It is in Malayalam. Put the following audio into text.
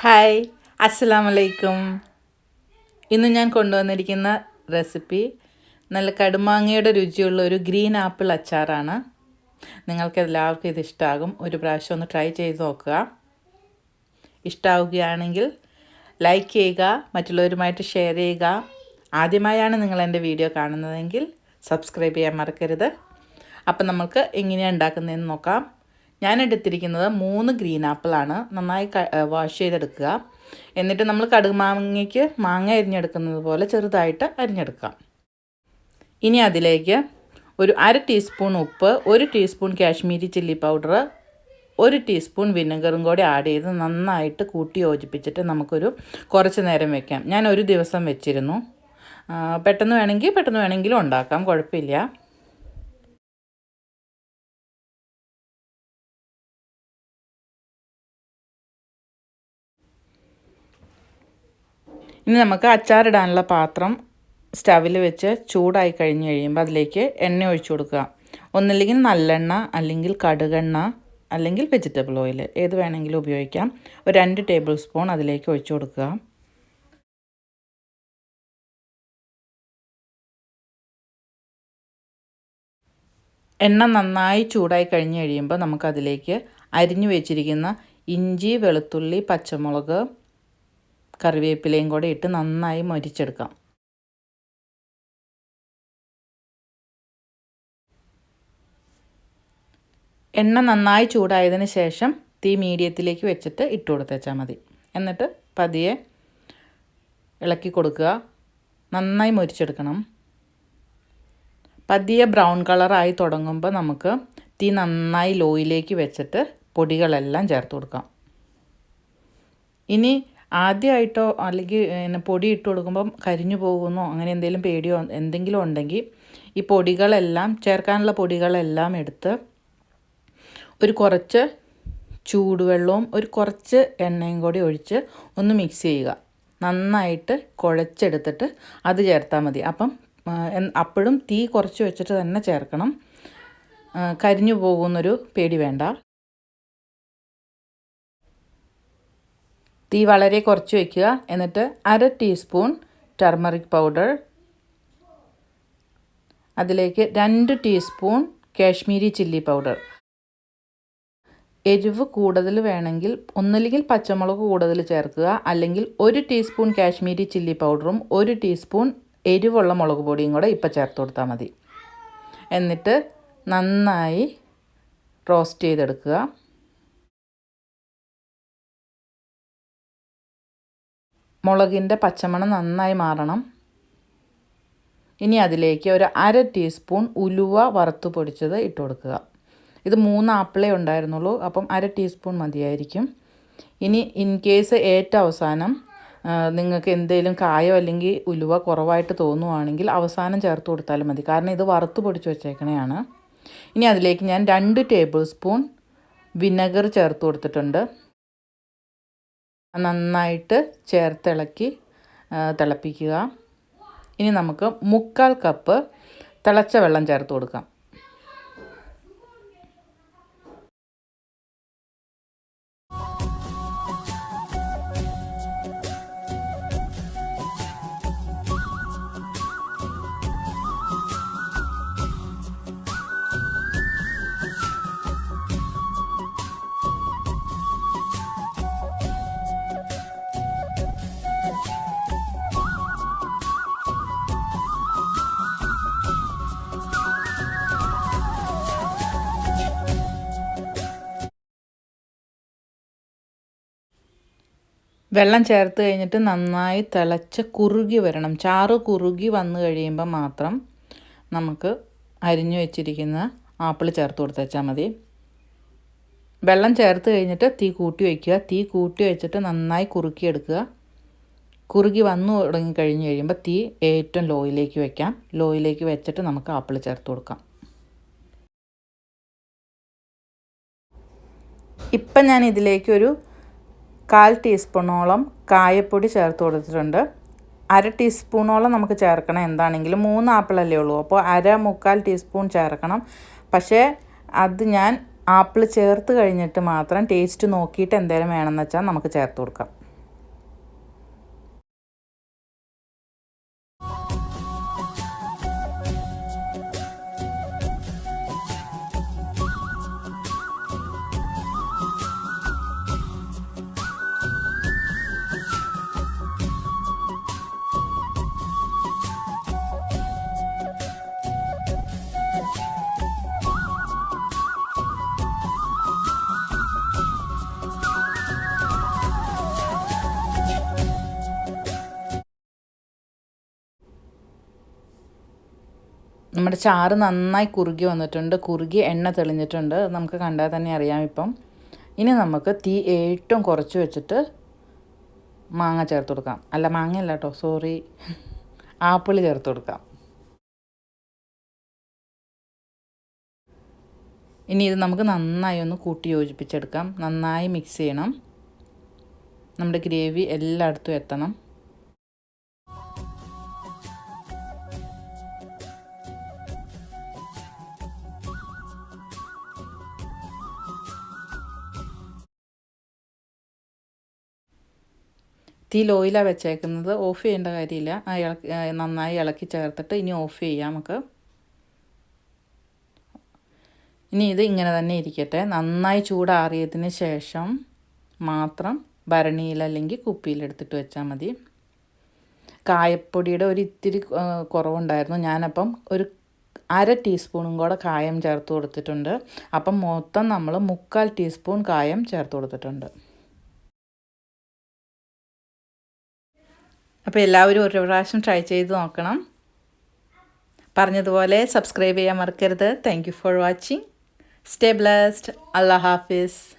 ഹായ് അസ്സലാം വലൈക്കും ഇന്ന് ഞാൻ കൊണ്ടുവന്നിരിക്കുന്ന റെസിപ്പി നല്ല കടുമാങ്ങയുടെ രുചിയുള്ള ഒരു ഗ്രീൻ ആപ്പിൾ അച്ചാറാണ്. നിങ്ങൾക്ക് എല്ലാവർക്കും ഇത് ഇഷ്ടമാകും ഒരു പ്രാവശ്യം ഒന്ന് ട്രൈ ചെയ്ത് നോക്കുക. ഇഷ്ടമാവുകയാണെങ്കിൽ ലൈക്ക് ചെയ്യുക മറ്റുള്ളവരുമായിട്ട് ഷെയർ ചെയ്യുക. ആദ്യമായാണ് നിങ്ങൾ എന്റെ വീഡിയോ കാണുന്നതെങ്കിൽ സബ്സ്ക്രൈബ് ചെയ്യാൻ മറക്കരുത്. അപ്പം നമുക്ക് എങ്ങനെയാണ് ഉണ്ടാക്കുന്നതെന്ന് നോക്കാം. ഞാൻ എടുത്തിരിക്കുന്നത് മൂന്ന് ഗ്രീൻ ആപ്പിളാണ്. നന്നായി വാഷ് ചെയ്തെടുക്കുക. എന്നിട്ട് നമ്മൾ കടുക് മാങ്ങയ്ക്ക് മാങ്ങ അരിഞ്ഞെടുക്കുന്നത് പോലെ ചെറുതായിട്ട് അരിഞ്ഞെടുക്കാം. ഇനി അതിലേക്ക് ഒരു അര ടീസ്പൂൺ ഉപ്പ് ഒരു ടീസ്പൂൺ കാശ്മീരി ചില്ലി പൗഡർ ഒരു ടീസ്പൂൺ വിനെഗറും കൂടി ആഡ് ചെയ്ത് നന്നായിട്ട് കൂട്ടി യോജിപ്പിച്ചിട്ട് നമുക്കൊരു കുറച്ച് നേരം വെക്കാം. ഞാൻ ഒരു ദിവസം വെച്ചിരുന്നു. പെട്ടെന്ന് വേണമെങ്കിൽ പെട്ടെന്ന് വേണമെങ്കിലും ഉണ്ടാക്കാം. കുഴപ്പമില്ല. ഇനി നമുക്ക് അച്ചാറിടാനുള്ള പാത്രം സ്റ്റവിൽ വെച്ച് ചൂടായി കഴിഞ്ഞ് കഴിയുമ്പോൾ അതിലേക്ക് എണ്ണ ഒഴിച്ചു കൊടുക്കുക. ഒന്നില്ലെങ്കിൽ നല്ലെണ്ണ അല്ലെങ്കിൽ കടുകെണ്ണ അല്ലെങ്കിൽ വെജിറ്റബിൾ ഓയിൽ ഏത് വേണമെങ്കിലും ഉപയോഗിക്കാം. ഒരു രണ്ട് ടേബിൾ സ്പൂൺ അതിലേക്ക് ഒഴിച്ചു കൊടുക്കുക. എണ്ണ നന്നായി ചൂടായി കഴിഞ്ഞ് കഴിയുമ്പോൾ നമുക്കതിലേക്ക് അരിഞ്ഞു വെച്ചിരിക്കുന്ന ഇഞ്ചി വെളുത്തുള്ളി പച്ചമുളക് കറിവേപ്പിലയും കൂടെ ഇട്ട് നന്നായി മൊരിച്ചെടുക്കാം. എണ്ണ നന്നായി ചൂടായതിന് ശേഷം തീ മീഡിയത്തിലേക്ക് വെച്ചിട്ട് ഇട്ട് കൊടുത്തേച്ചാൽ മതി. എന്നിട്ട് പതിയെ ഇളക്കി കൊടുക്കുക. നന്നായി മൊരിച്ചെടുക്കണം. പതിയെ ബ്രൗൺ കളറായി തുടങ്ങുമ്പോൾ നമുക്ക് തീ നന്നായി ലോയിലേക്ക് വെച്ചിട്ട് പൊടികളെല്ലാം ചേർത്ത് കൊടുക്കാം. ഇനി ആദ്യമായിട്ടോ അല്ലെങ്കിൽ പിന്നെ പൊടി ഇട്ട് കൊടുക്കുമ്പം കരിഞ്ഞു പോകുന്നോ അങ്ങനെ എന്തെങ്കിലും പേടിയോ എന്തെങ്കിലും ഉണ്ടെങ്കിൽ ഈ പൊടികളെല്ലാം ചേർക്കാനുള്ള പൊടികളെല്ലാം എടുത്ത് ഒരു കുറച്ച് ചൂടുവെള്ളവും ഒരു കുറച്ച് എണ്ണയും കൂടി ഒഴിച്ച് ഒന്ന് മിക്സ് ചെയ്യുക. നന്നായിട്ട് കുഴച്ചെടുത്തിട്ട് അത് ചേർത്താൽ മതി. അപ്പം അപ്പോഴും തീ കുറച്ച് വെച്ചിട്ട് തന്നെ ചേർക്കണം. കരിഞ്ഞു പോകുന്നൊരു പേടി വേണ്ട. തീ വളരെ കുറച്ച് വയ്ക്കുക. എന്നിട്ട് അര ടീസ്പൂൺ ടർമറിക് പൗഡർ അതിലേക്ക് രണ്ട് ടീസ്പൂൺ കാശ്മീരി ചില്ലി പൗഡർ എരിവ് കൂടുതൽ വേണമെങ്കിൽ ഒന്നില്ലെങ്കിൽ പച്ചമുളക് കൂടുതൽ ചേർക്കുക. അല്ലെങ്കിൽ ഒരു ടീസ്പൂൺ കാശ്മീരി ചില്ലി പൗഡറും ഒരു ടീസ്പൂൺ എരിവുള്ള മുളക് പൊടിയും കൂടെ ഇപ്പം ചേർത്ത് കൊടുത്താൽ മതി. എന്നിട്ട് നന്നായി റോസ്റ്റ് ചെയ്തെടുക്കുക. മുളകിന്റെ പച്ചമണം നന്നായി മാറണം. ഇനി അതിലേക്ക് ഒരു അര ടീസ്പൂൺ ഉലുവ വറുത്ത് പൊടിച്ചത് ഇട്ട് കൊടുക്കുക. ഇത് മൂന്ന് ആപ്പിളേ ഉണ്ടായിരുന്നുള്ളൂ അപ്പം അര ടീസ്പൂൺ മതിയായിരിക്കും. ഇനി ഇൻ കേസ് ഏറ്റവും അവസാനം നിങ്ങൾക്ക് എന്തെങ്കിലും കായോ അല്ലെങ്കിൽ ഉലുവ കുറവായിട്ട് തോന്നുവാണെങ്കിൽ അവസാനം ചേർത്ത് കൊടുത്താലും മതി. കാരണം ഇത് വറുത്ത് പൊടിച്ച് വെച്ചേക്കണയാണ്. ഇനി അതിലേക്ക് ഞാൻ രണ്ട് ടേബിൾ സ്പൂൺ വിനെഗർ ചേർത്ത് കൊടുത്തിട്ടുണ്ട്. നന്നായിട്ട് ചേർത്തിളക്കി തിളപ്പിക്കുക. ഇനി നമുക്ക് മുക്കാൽ കപ്പ് തിളച്ച വെള്ളം ചേർത്ത് കൊടുക്കാം. വെള്ളം ചേർത്ത് കഴിഞ്ഞിട്ട് നന്നായി തിളച്ച് കുറുകി വരണം. ചാറ് കുറുകി വന്നു കഴിയുമ്പോൾ മാത്രം നമുക്ക് അരിഞ്ഞു വെച്ചിരിക്കുന്ന ആപ്പിൾ ചേർത്ത് കൊടുത്തേച്ചാൽ മതി. വെള്ളം ചേർത്ത് കഴിഞ്ഞിട്ട് തീ കൂട്ടി വയ്ക്കുക തീ കൂട്ടി വെച്ചിട്ട് നന്നായി കുറുക്കിയെടുക്കുക. കുറുകി വന്നു തുടങ്ങി കഴിഞ്ഞ് കഴിയുമ്പോൾ തീ ഏറ്റവും ലോയിലേക്ക് വെക്കാം. ലോയിലേക്ക് വെച്ചിട്ട് നമുക്ക് ആപ്പിൾ ചേർത്ത് കൊടുക്കാം. ഇപ്പം ഞാൻ ഇതിലേക്കൊരു കാൽ ടീസ്പൂണോളം കായപ്പൊടി ചേർത്ത് കൊടുത്തിട്ടുണ്ട്. അര ടീസ്പൂണോളം നമുക്ക് ചേർക്കണം. എന്താണെങ്കിലും മൂന്ന് ആപ്പിളല്ലേ ഉള്ളൂ. അപ്പോൾ അര മുക്കാൽ ടീസ്പൂൺ ചേർക്കണം. പക്ഷേ അത് ഞാൻ ആപ്പിൾ ചേർത്ത് കഴിഞ്ഞിട്ട് മാത്രം ടേസ്റ്റ് നോക്കിയിട്ട് എന്തെങ്കിലും വേണമെന്ന് വെച്ചാൽ നമുക്ക് ചേർത്ത് കൊടുക്കാം. നമ്മുടെ ചാറ് നന്നായി കുറുകി വന്നിട്ടുണ്ട്. കുറുകി എണ്ണ തെളിഞ്ഞിട്ടുണ്ട്. നമുക്ക് കണ്ടാൽ തന്നെ അറിയാം ഇപ്പം. ഇനി നമുക്ക് തീ ഏറ്റവും കുറച്ച് വെച്ചിട്ട് മാങ്ങ ചേർത്ത് കൊടുക്കാം. അല്ല മാങ്ങയല്ല കേട്ടോ സോറി. ആപ്പിൾ ചേർത്ത് കൊടുക്കാം. ഇനി ഇത് നമുക്ക് നന്നായി ഒന്ന് കൂട്ടി യോജിപ്പിച്ചെടുക്കാം. നന്നായി മിക്സ് ചെയ്യണം. നമ്മുടെ ഗ്രേവി എല്ലായിടത്തും എത്തണം. തീ ലോയിലാണ് വെച്ചേക്കുന്നത് ഓഫ് ചെയ്യേണ്ട കാര്യമില്ല. ആ ഇളക്കി നന്നായി ഇളക്കി ചേർത്തിട്ട് ഇനി ഓഫ് ചെയ്യാം നമുക്ക്. ഇനി ഇത് ഇങ്ങനെ തന്നെ ഇരിക്കട്ടെ. നന്നായി ചൂടാറിയതിന് ശേഷം മാത്രം ഭരണിയിൽ അല്ലെങ്കിൽ കുപ്പിയിലെടുത്തിട്ട് വെച്ചാൽ മതി. കായപ്പൊടിയുടെ ഒരു ഇത്തിരി കുറവുണ്ടായിരുന്നു. ഞാനപ്പം ഒരു അര ടീസ്പൂണും കൂടെ കായം ചേർത്ത് കൊടുത്തിട്ടുണ്ട്. അപ്പം മൊത്തം നമ്മൾ മുക്കാൽ ടീസ്പൂൺ കായം ചേർത്ത് കൊടുത്തിട്ടുണ്ട്. അപ്പോൾ എല്ലാവരും ഒരു പ്രാവശ്യം ട്രൈ ചെയ്ത് നോക്കണം. പറഞ്ഞതുപോലെ സബ്സ്ക്രൈബ് ചെയ്യാൻ മറക്കരുത്. Thank you for watching stay blast Allah Hafiz.